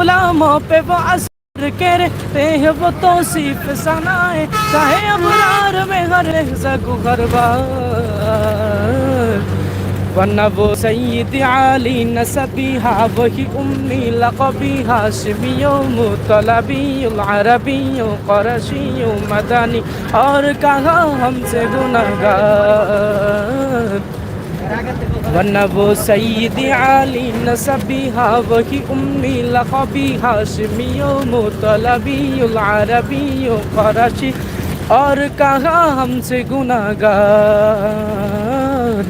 غلاموں پہ وہ اثر کے رکھتے ہیں، وہ توصیف صنائے چاہے ابرار میں ہر زگو غربار ورنہ وہ سید عالی نصبیہ وہی امی لقبی ہاشمی مطلبی العربی قرشیوں مدنی۔ اور کہا ہم سے گناہ گار۔ ورنہ وہ سید عالی نصبی ہا وہی امی لقبی ہاشمی و مطلبی العربی و قراشی اور کہاں ہم سے گناہ گار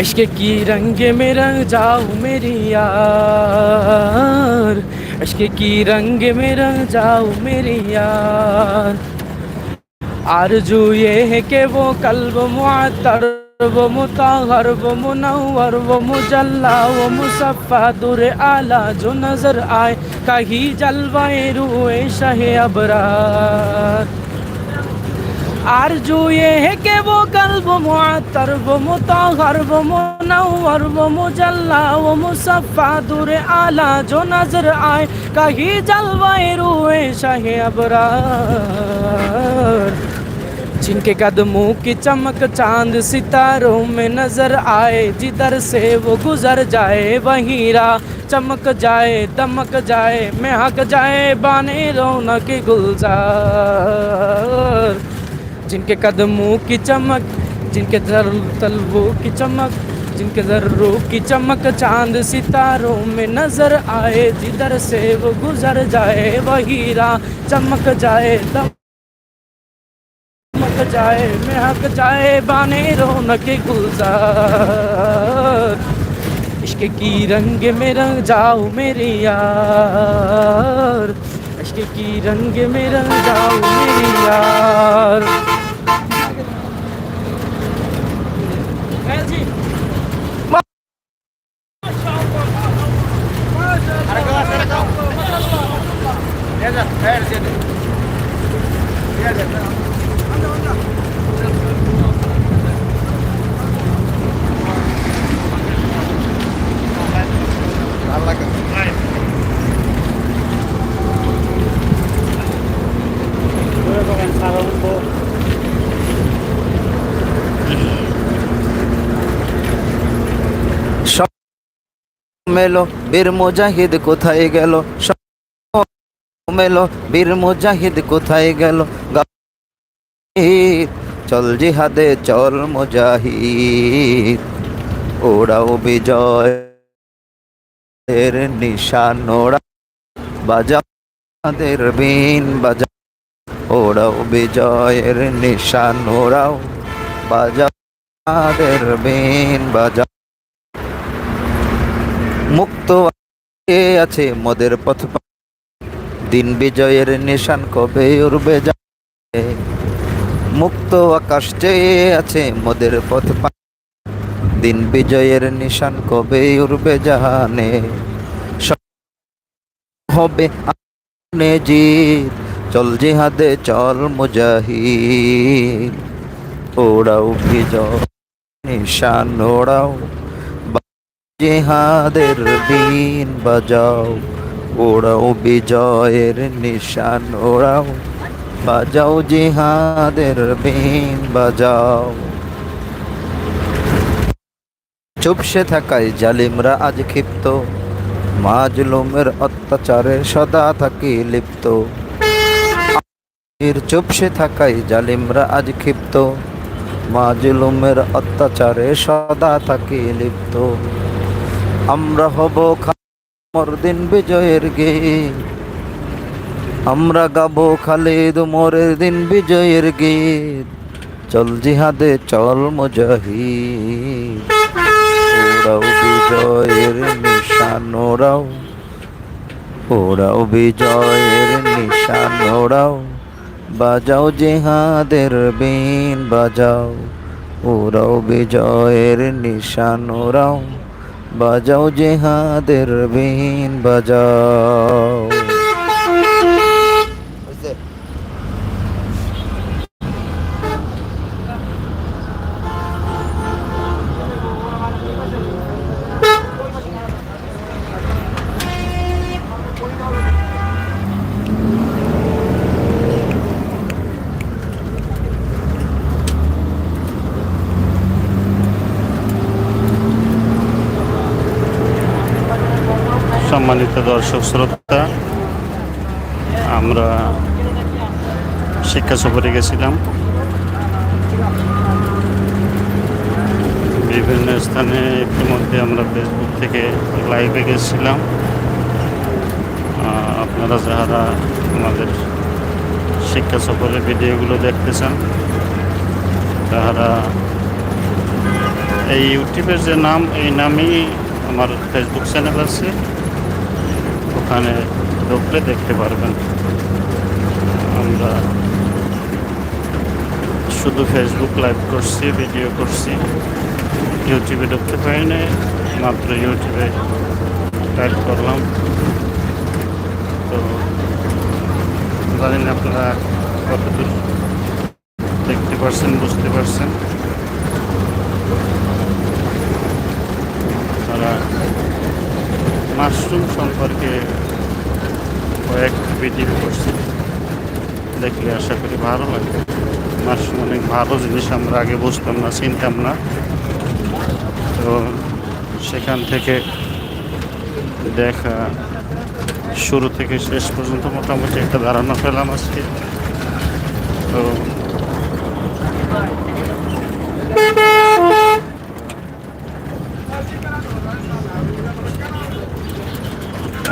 عشق کی رنگ میں رنگ جاؤ میری یار۔ عشق کی رنگ میں رنگ جاؤ میری یار۔ آرزو یہ ہے کہ وہ قلب معطر ومطهر ومنور ومجلى ومصفى دور آلہ جو نظر آئے کہیں جلوائے روئے شہ ابرار آرزو یہ ہے کہ وہ قلب معطر و متحر و منور و مجلہ و مصفہ دور آلہ جو نظر آئے کہیں جلوائے روئے شہ ابرار جن کے قدموں کی چمک چاند ستاروں میں نظر آئے جدھر سے وہ گزر جائے، وہیں راہ چمک جائے، دمک جائے مہک جائے بانے رونق گلزار۔ جن کے قدموں کی چمک جن کے در تلووں کی چمک جن کے ذروں کی چمک چاند ستاروں میں نظر آئے جدھر سے وہ گزر جائے وہی چمک جائے، دم جائے میں حق جائے بانے رونق گلزار۔ عشق کی رنگ میں رنگ جاؤ میری یار۔ عشق کی رنگ میں رنگ جاؤ میری یار۔ Yeah, yeah, yeah. মেলো বীর মুজাহিদ কোথায় গেল? মেলো বীর মুজাহিদ কোথায় গেল? চল জিহাদে, চল মুজাহিদ। ওরাও বিজয় এর নিশান ওরা বাজা আমাদের বিন বাজা ওরাও বিজয়ের নিশান ওরাও বাজা আমাদের বিন বাজা। মুক্ত আছে মোদের পথ দিন বিজয়ের নিশান কবে উড়বে জানে মুক্ত আকাশ চেয়ে আছে মোদের পথ দিন বিজয়ের নিশান কবে উড়বে জাহানে? হবে জিত, চল জিহাদে, চল মুজাহিদ। ওড়াও বিজয় নিশান, ওড়াও জেহাদের দিন বাজাও। ওড়াও বিজয়ের নিশান ওরাও বাজাও জিহাদের বিন বাজাও। চুপসে থাকায় জালিমরা আজ ক্ষিপ্ত। মাজলুমের অত্যাচারে সদা থাকি লিপ্ত। চুপসে থাকায় জালিমরা আজ ক্ষিপ্ত। মাজলুমের অত্যাচারে সদা থাকি লিপ্ত। আমরা হব খামর দিন বিজয়ের গে আমরা গাবো খালিদ মোরের দিন বিজয়ের গীত। চল জিহাদে চল মুজাহিদ। ওরাও বিজয়ের নিশান, ওরাও। ওরাও বিজয়ের নিশান, ওরাও। বাজাও জিহাদের বিন, বাজাও। ওরাও বিজয়ের নিশান, ওরাও। বাজাও জেহাদের বিন, বাজাও। দর্শক, শ্রোতা, আমরা শিক্ষা সফরে গেছিলাম। বিভিন্ন স্থানে ইতিমধ্যে আমরা ফেসবুক থেকে লাইভে গেছিলাম। আপনারা যারা আমাদের শিক্ষা সফরের ভিডিওগুলো দেখতে চান তারা এই ইউটিউবের যে নাম, এই নামই আমার ফেসবুক চ্যানেল আছে। ওখানে ঢুকলে দেখতে পারবেন। আমরা শুধু ফেসবুক লাইভ করছি ভিডিও করছি। ইউটিউবে ঢুকতে পারি না মাত্র ইউটিউবে টাইপ করলাম। তো জানি না আপনারা কতদূর দেখতে পারছেন, বুঝতে পারছেন? তারা মাশরুম সম্পর্কে কয়েক ভিডিও করছে। দেখলে আশা করি ভালো লাগবে মাশরুম অনেক ভালো জিনিস আমরা আগে বুঝতাম না, চিনতাম না। তো সেখান থেকে দেখা শুরু থেকে শেষ পর্যন্ত মোটামুটি একটা ধারণা পেলাম আজকে। তো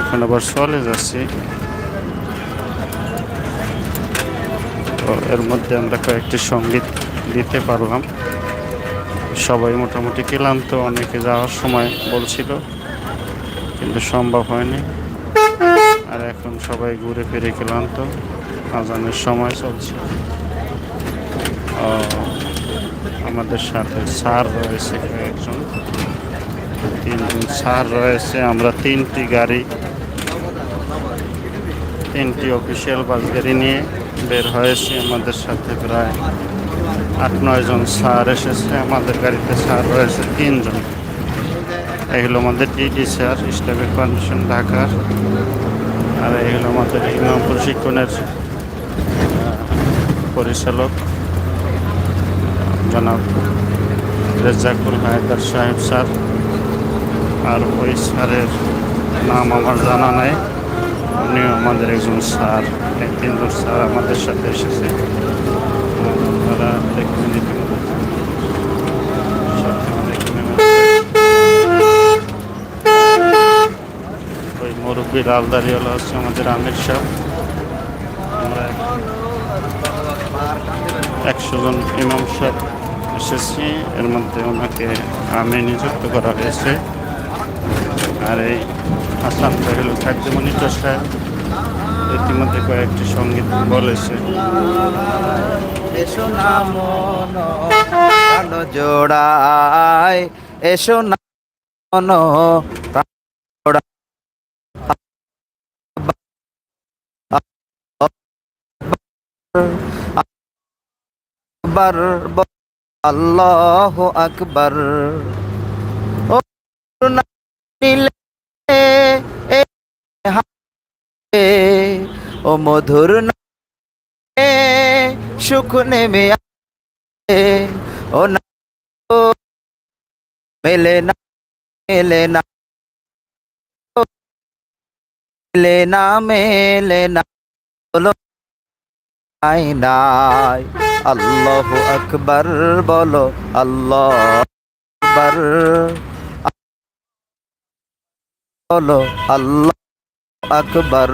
এখন আবার চলে যাচ্ছি। তো এর মধ্যে আমরা কয়েকটি সংগীত দিতে পারলাম। সবাই মোটামুটি ক্লান্ত, অনেকে যাওয়ার সময় বলছিল, কিন্তু সম্ভব হয়নি। আর এখন সবাই ঘুরে ফিরে ক্লান্ত, আজানের সময় চলছে। আমাদের সাথে স্যার রয়েছে কয়েকজন। তিনজন স্যার রয়েছে, আমরা তিনটি গাড়ি, তিনটি অফিসিয়াল বাস গাড়ি নিয়ে বের হয়েছি। আমাদের সাথে প্রায় আট, নয় জন স্যার এসেছে। আমাদের গাড়িতে স্যার রয়েছে তিনজন। এগুলো আমাদের ডিডি স্যার স্টাফের কন্ডিশন ঢাকার। আর এগুলো আমাদের ইমাম প্রশিক্ষণের পরিচালক, জনাব রেজাকুল হায়দার সাহেব স্যার। আর ওই স্যারের নাম আমার জানা নাই। উনিও আমাদের একজন স্যার। এই তিনজন স্যার আমাদের সাথে এসেছে। সাথে অনেক ওই মুরব্বী লালদারিওয়ালা হচ্ছে আমাদের আমির সাহেব। আমরা একশো জন ইমাম সাহেব এসেছি। এর মধ্যে ওনাকে আমি নিযুক্ত করা হয়েছে। আর এই আসাম হলো খাদ্য মনিটর সাহেব। ইতিমধ্যে কয়েকটি সংগীত বলেছে এসো। না আকবর আল্লাহ আকবর। ও ও মধুর সুখ নেমে ও না মেলে না মেলে না। মেলে না মেলে না। বলো, নাই নাই। আল্লাহ আকবর, বলো, আল্লাহ আকবর। বলো, আল্লাহ আকবর।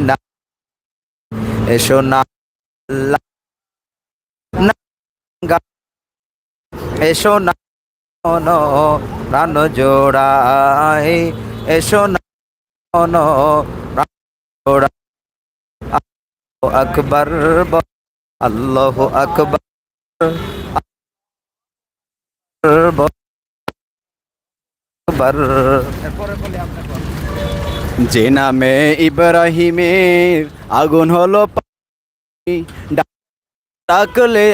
না এসো না এসো না প্রাণ জোড়াই এসো না মন প্রাণ জোড়াই আল্লাহু আকবর আল্লাহু আকবর যে নামে ইব্রাহিমের আগুন হলো ডাকলে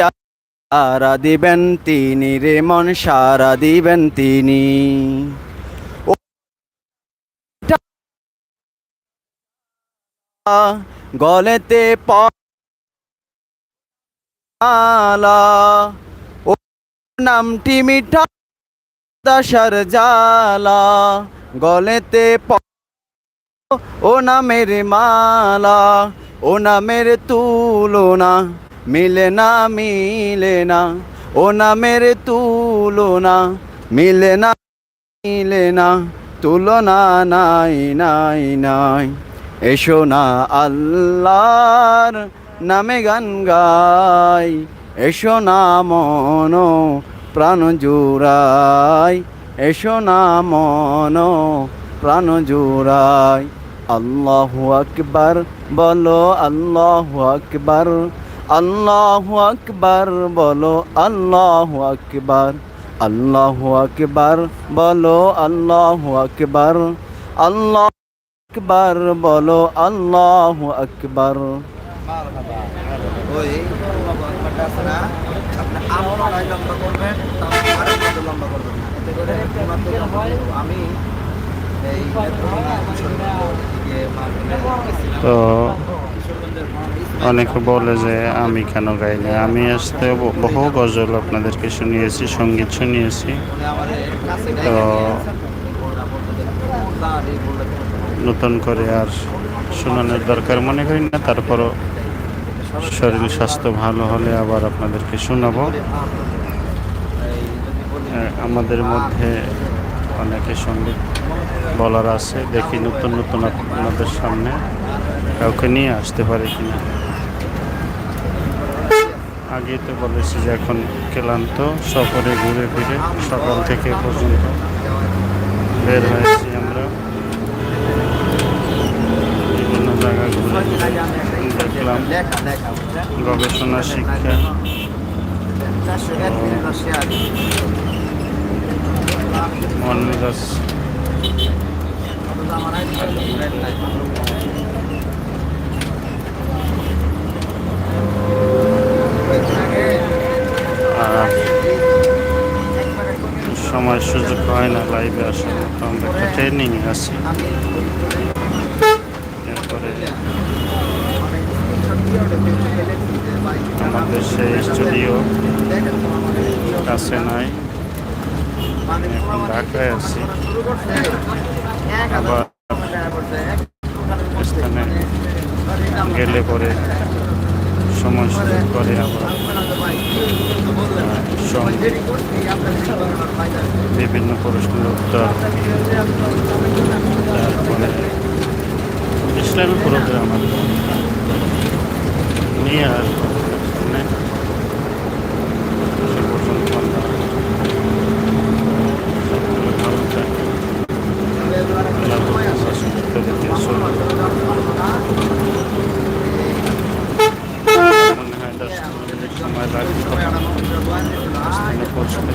সারা দিবেন তিনি, রে মন সারা দিবেন তিনি ও গলেতে পালা। ও নামটি মিঠা দাসার জালা গলেতে ও নামের মালা। ও নামের তুলনা মিলে না মিলে না। ও নামের তুলনা মিলে না মিলে না। তুলনা নাই নাই নাই। এসো না আল্লাহর নামে গান গাই। এসো না মন প্রাণ জুড়াই। এসো না মন প্রাণ জুড়াই। আল্লাহু আকবার, বলো আল্লাহু আকবার। আল্লাহু আকবার, বলো আল্লাহু আকবার। আল্লাহু আকবার, বলো আল্লাহু আকবার। আল্লাহ আকবার বলো আল্লাহ আকবার। আমি তো অনেকে বলে যে আমি কেন গাই না আমি আসতে বহু গজল আপনাদেরকে শুনিয়েছি সংগীত শুনিয়েছি। তো নতুন করে আর শোনানোর দরকার মনে করি না, তারপরও শরীর স্বাস্থ্য ভালো হলে আবার আপনাদেরকে শোনাবো। আমাদের মধ্যে অনেকে সংগীত বলার আছে, দেখি নতুন নতুন আপনাদের সামনে কাউকে নিয়ে আসতে পারে কিনা। আগে তো বলেছি যে এখন ক্লান্ত সফরে ঘুরে ফিরে সকাল থেকে পর্যন্ত বের হয়েছি। গবেষণা শিক্ষা। সময় সুযোগ হয় না লাইভে মতো আমরা একটা ট্রেনিংয়ে আছি। আমাদের সেই স্টুডিও কাছে নাই। এখন ঢাকায় আছি। আবার স্থানে গেলে পরে সময় করে আবার বিভিন্ন প্রশ্নের উত্তর। তারপরে ইসলামী প্রোগ্রাম আর কি। নিয়ে আর মানে সে পর্যন্ত আল্লাহ সকলে ভালো থাকে আল্লাহর কাছে সুস্থ রেখে চলুন। মনে হয় দশ পনেরো মিনিট সময় লাগবে স্থানে পৌঁছতে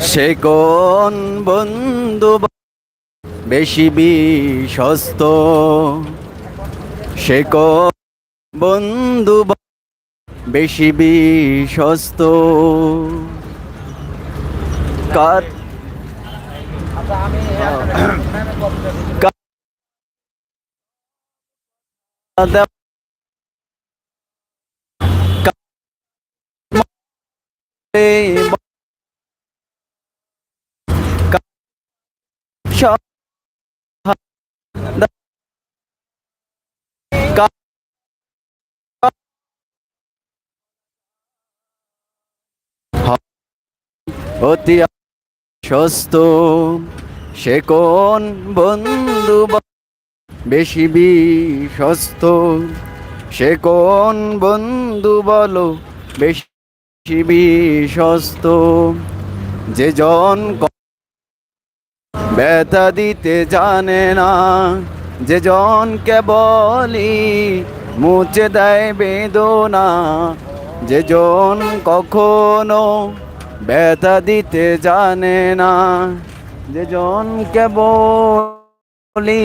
সে কোন বন্ধু বেশি বিশ্বস্ত? সে কোন বন্ধু বেশি বিশ্বস্ত? কার কার- অতি বিশ্বস্ত সে কোন বন্ধু বেশি বিশ্বস্ত? সে কোন বন্ধু বলো বেশি বিশ্বস্ত? যে জন ব্যথা দিতে জানে না যে জনকে বলি মুছে দেয় বেদনা যে জন কখনো ব্যথা দিতে জানে না যে জনকে বলি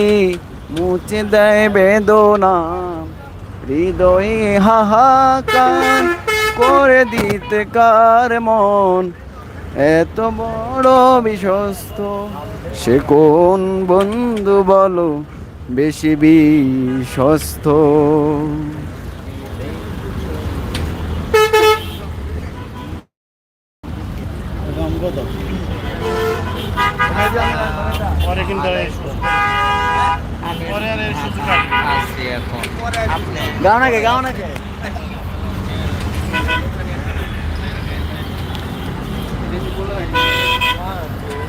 মুছে দেয় বেদনা, হৃদয়ে হাহাকার করে দিতে কার মন এত বড় বিশ্বস্ত সে কোন বন্ধু বলো? বেশি বিশ্বস্ত। গাও নাকি গাও নাকি?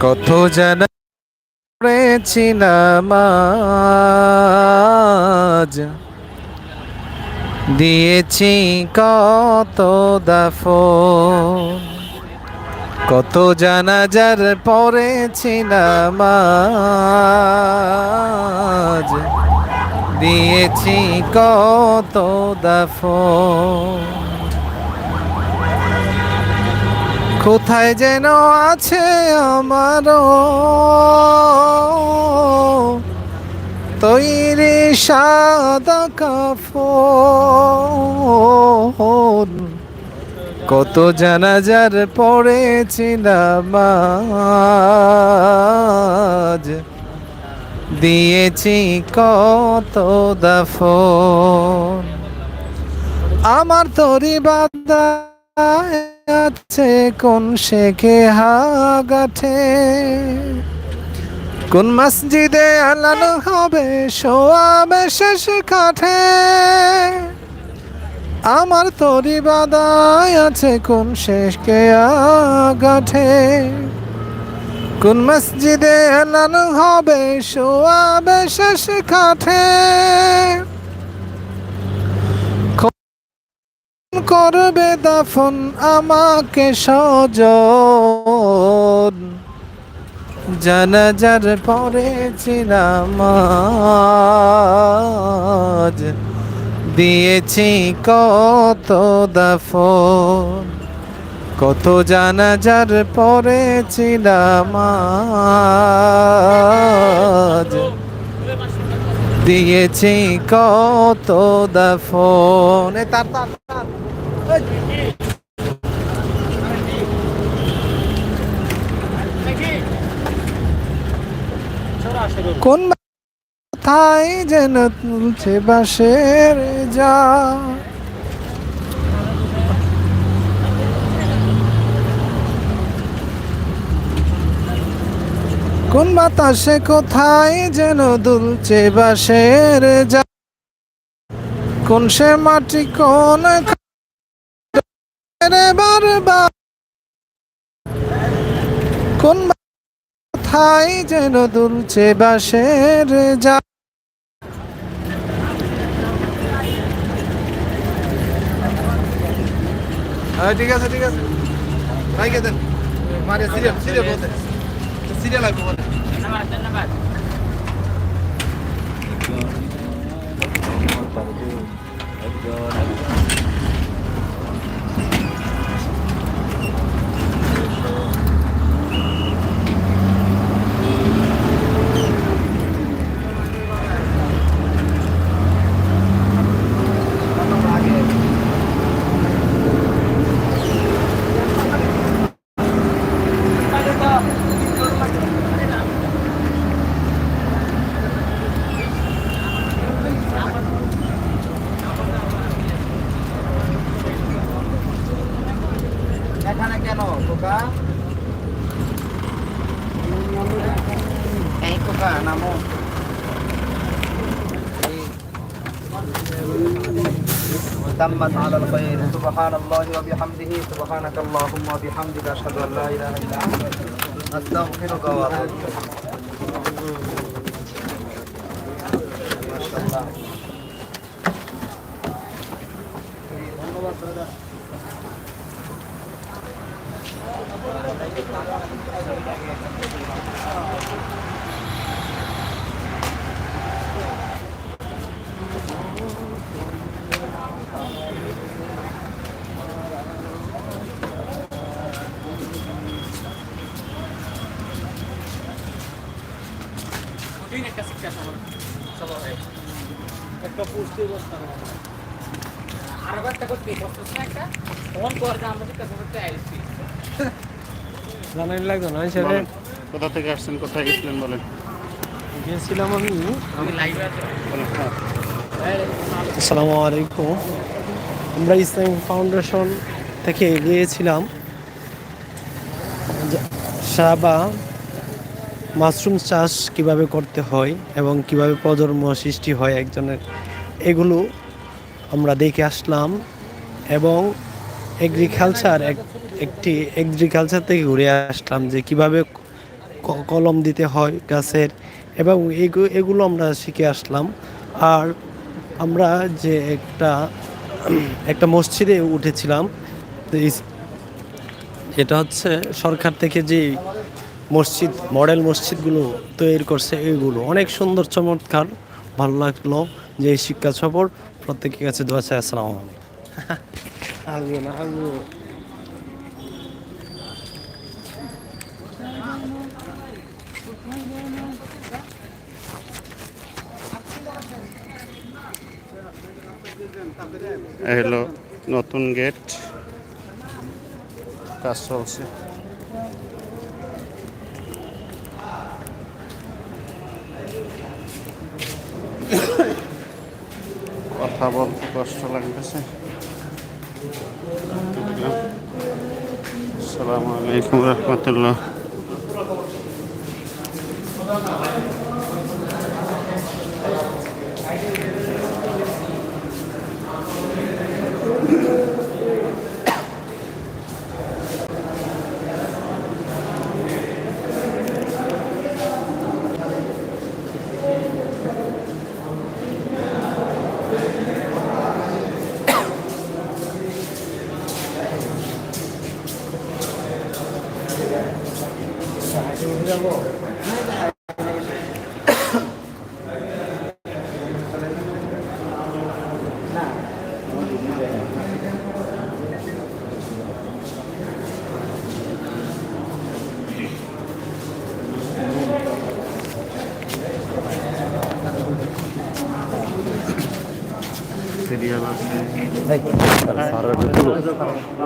কত জানা নামাজ দিয়েছি কত দাফ কত জানাজার পড়েছি নামাজ দিয়েছি কত দাফ কোথায় যেন আছে আমারও তৈরি সাদা কাফন। কত জানাজার পড়েছি নামাজ দিয়েছি কত দাফন। আমার তরি বাদা আছে কোন শেখে হাগাঠে? কোন মসজিদে আলানো হবে সোয়াবে শেষ কাঠে? আমার তরি বাদায় আছে কোন শেষকে আগাঠে কোন মসজিদে এলানো হবে সোয়াবে শেষ কাঠে? করবে দাফন আমাকে সজন জানাজার পড়েছিলাম আজ। দিয়েছি কত দাফন, কত জানাজার পড়েছিলাম আজ। দিয়েছি কত দাফন। তার তার তার কোন মাথায় যেন তুলছে বাসের যা? কোন বাতাসে কোথায় যেন দুলছে বাসের যা? কোন সে মাটি কোন বারবার? কোন কোথায় যেন দুলছে বাসের যা হ্যাঁ ঠিক আছে ঠিক আছে। দেন। সিরিয়াল সিরিয়াল বলতে। সিরিয়াল লাগবে বলে এখানে কেন খোকা এই খোকা নামো تمت على الخير سبحان الله وبحمده سبحانك اللهم وبحمدك أشهد أن لا إله إلا أنت أستغفرك وأتوب ما জানাই লাগতো না সেটা বলেন, কোথা থেকে আসছেন কোথায় গেছিলেন বলেন। গিয়েছিলাম আমি বলেন, হ্যাঁ। আসসালামু আলাইকুম। আমরা ইসলামিক ফাউন্ডেশন থেকে গিয়েছিলাম সাবা মাশরুম চাষ কীভাবে করতে হয় এবং কীভাবে প্রজন্ম সৃষ্টি হয় একজনের এগুলো আমরা দেখে আসলাম এবং এগ্রিকালচার এক একটি এগ্রিকালচার থেকে ঘুরে আসলাম যে কীভাবে কলম দিতে হয় গাছের এবং এগু- এগুলো আমরা শিখে আসলাম। আর আমরা যে একটা একটা মসজিদে উঠেছিলাম এটা হচ্ছে সরকার থেকে যে মসজিদ মডেল মসজিদগুলো তৈরি করছে এইগুলো অনেক সুন্দর, চমৎকার। ভালো লাগল, যে এই শিক্ষা সফর। প্রত্যেকের কাছে দোয়া চাই, আসসালাম আসবে নতুন গেট কাজ চলছে। কথা বলতে কষ্ট লাগতেছে। আসসালামু আলাইকুম রহমতুল্লাহ সিরিয়াল আছে যাই না যাই না